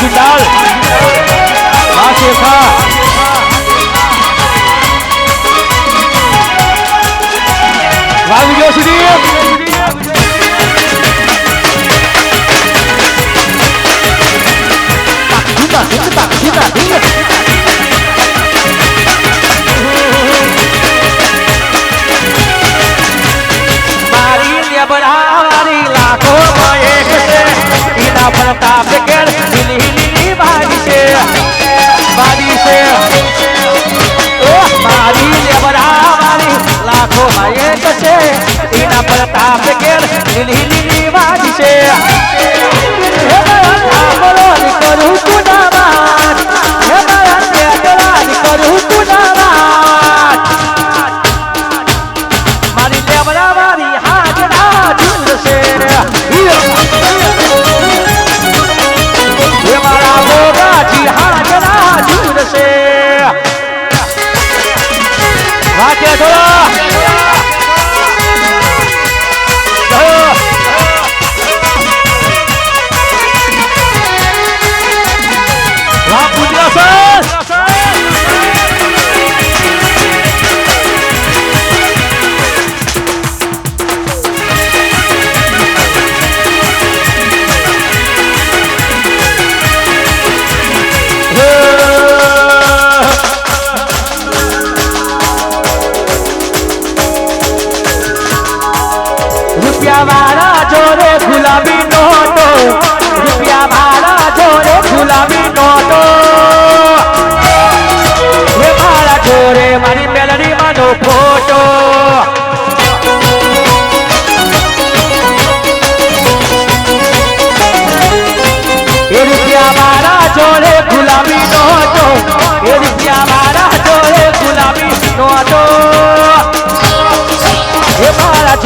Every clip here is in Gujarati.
સિંડાલ મા શેખા Vai, Miguel Juninho! Batida, batida, batida, batida. બનાવાની લાખો પ્રતાપ કે બારી છે. ઓ મારી લેબડા મારી લાખો એક છે. એના પ્રતાપ કેર લીલી લીલી બારી છે.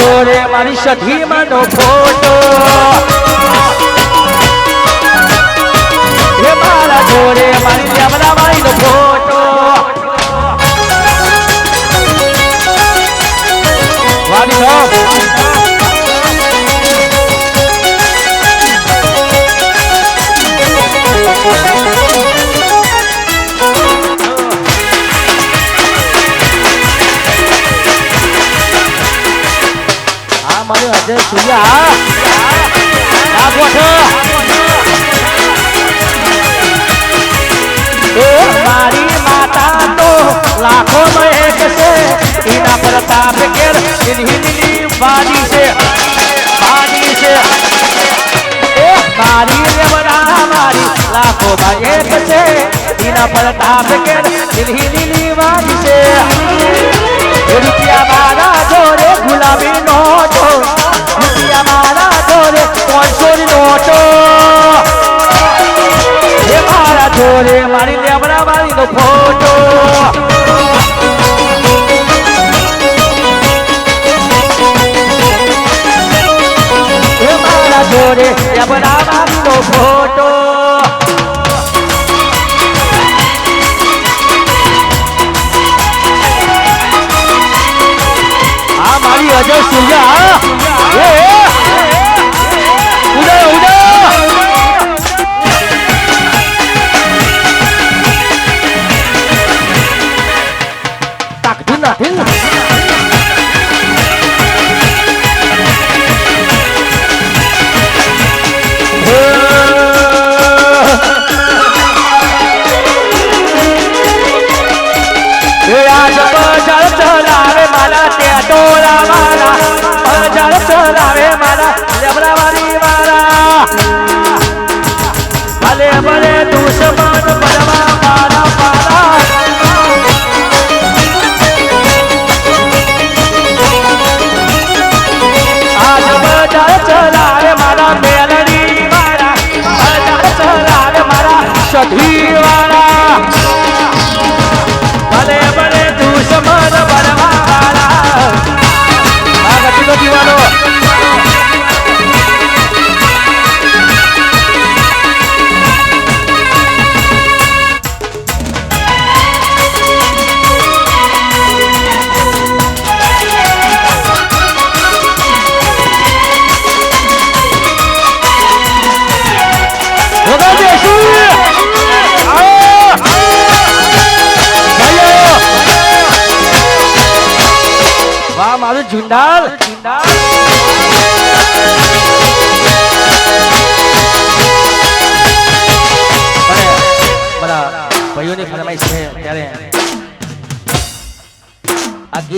મારા જોડે મારી સધીમાંનો ફોટો. એ મારા જોડે મારી લેમડા આ મારે અજય સૂર્યા આ ગોઠો એ મારી માતા તો લાખો એક છે એના પ્રતાપ કેર લીલી લીલી વાડી છે વાડી છે એ મારી લેવડા મારી લાખો એક છે એના પ્રતાપ કેર લીલી લીલી વાડી છે એ રૂપિયા ફોટો. એ મારા જોડે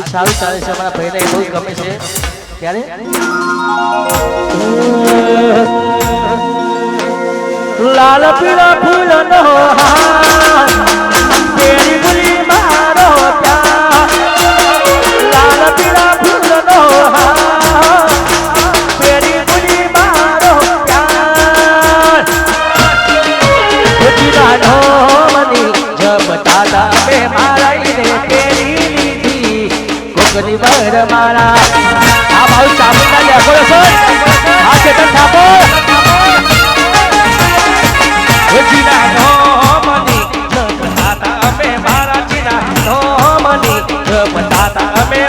સારું ચાલે છે અમારા ભાઈને બહુ ગમે છે. ક્યારે? લાલ પીળા ફૂલ નો હા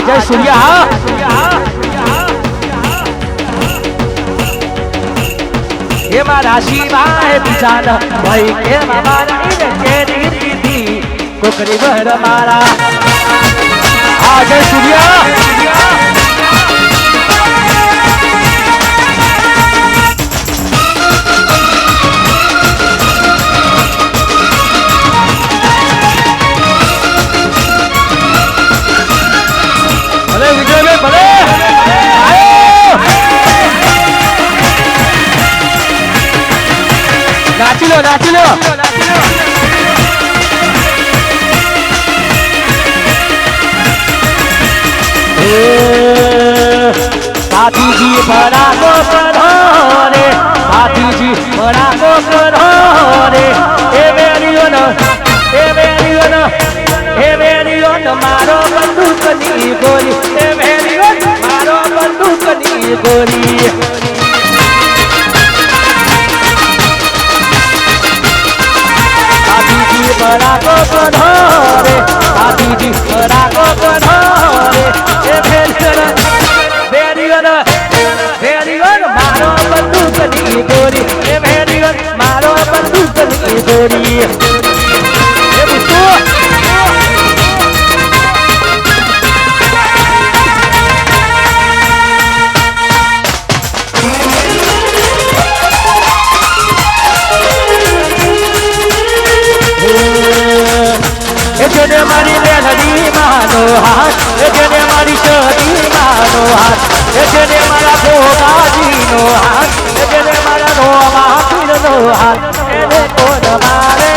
રાજા સૂર્યા હે મારા શિવાય બીજાન ભાઈ કે મારા કેરી દીદી કોકરી વર મારા આજે સૂર્યા નાચી લો નાચી લો. સાથીજી ભણાવો કરો રે સાથીજી ભણાવો કરો રે એ વેરીઓન એ વેરીઓન એ વેરીઓન મારો બંદૂકની ગોરી એ વેરીઓન મારો બંદૂકની ગોરી ગોરી એ બુસ્તુ જેને મારી મેલડી માનો હાથ જેને મારી સદી માનો હાથ જેને મારા ભોગાજીનો હાથ જેને મારા રોમા પીરનો હાથ તમારે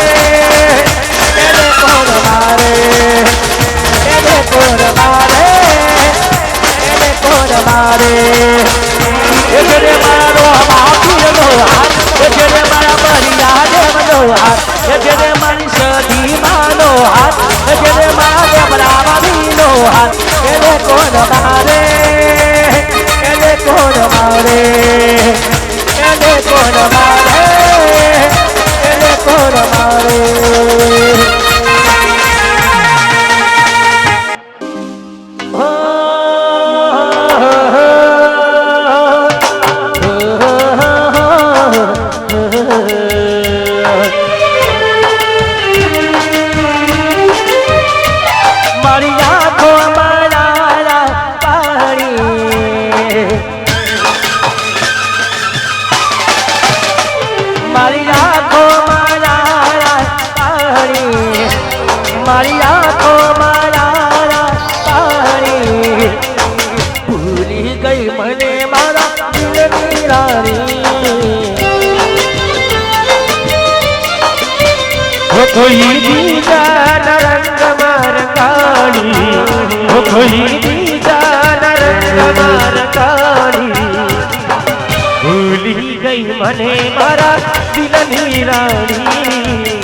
મને મારા દિલની રાણી.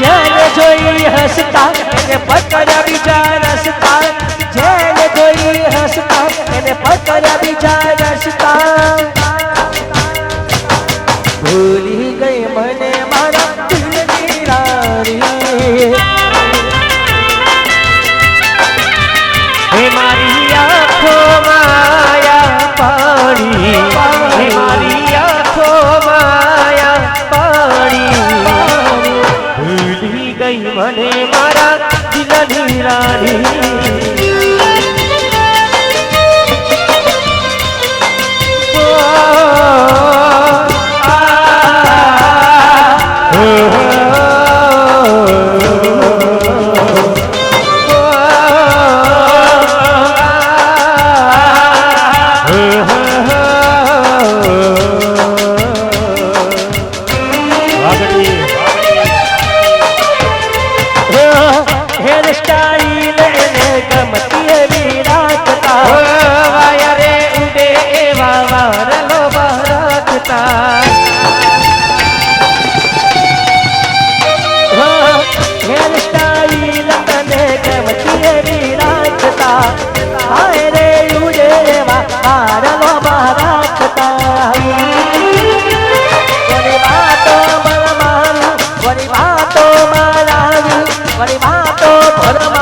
જેને જોઈ હસતા એને પકડ્યા બીજા રસતા જેને જોઈ હસતા એને પકડ્યા બીજા રસતા ભૂલી ગઈ મને મારા દિલની રાણી. વળી વાતો ધર્મ